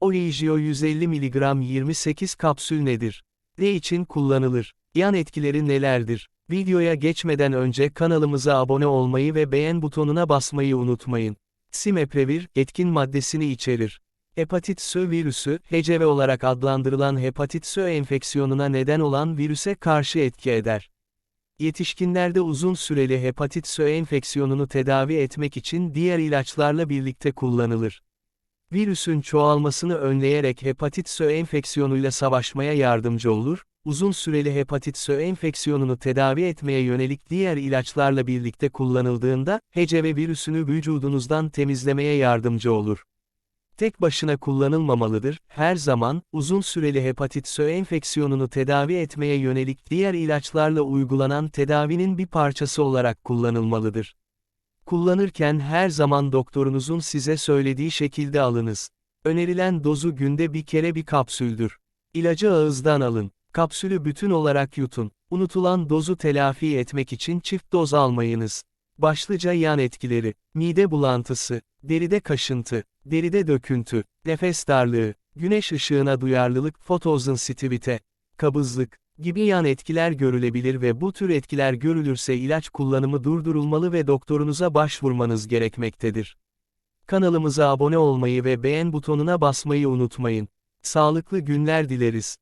Origio 150 mg 28 kapsül nedir? Ne için kullanılır? Yan etkileri nelerdir? Videoya geçmeden önce kanalımıza abone olmayı ve beğen butonuna basmayı unutmayın. Simeprevir, etkin maddesini içerir. Hepatit Sö virüsü, HCV olarak adlandırılan hepatit Sö enfeksiyonuna neden olan virüse karşı etki eder. Yetişkinlerde uzun süreli hepatit Sö enfeksiyonunu tedavi etmek için diğer ilaçlarla birlikte kullanılır. Virüsün çoğalmasını önleyerek hepatit Sö enfeksiyonuyla savaşmaya yardımcı olur, uzun süreli hepatit Sö enfeksiyonunu tedavi etmeye yönelik diğer ilaçlarla birlikte kullanıldığında, HCV virüsünü vücudunuzdan temizlemeye yardımcı olur. Tek başına kullanılmamalıdır, her zaman, uzun süreli hepatit Sö enfeksiyonunu tedavi etmeye yönelik diğer ilaçlarla uygulanan tedavinin bir parçası olarak kullanılmalıdır. Kullanırken her zaman doktorunuzun size söylediği şekilde alınız. Önerilen dozu günde bir kere bir kapsüldür. İlacı ağızdan alın. Kapsülü bütün olarak yutun. Unutulan dozu telafi etmek için çift doz almayınız. Başlıca yan etkileri, mide bulantısı, deride kaşıntı, deride döküntü, nefes darlığı, güneş ışığına duyarlılık, fotosensitivite, kabızlık gibi yan etkiler görülebilir ve bu tür etkiler görülürse ilaç kullanımı durdurulmalı ve doktorunuza başvurmanız gerekmektedir. Kanalımıza abone olmayı ve beğen butonuna basmayı unutmayın. Sağlıklı günler dileriz.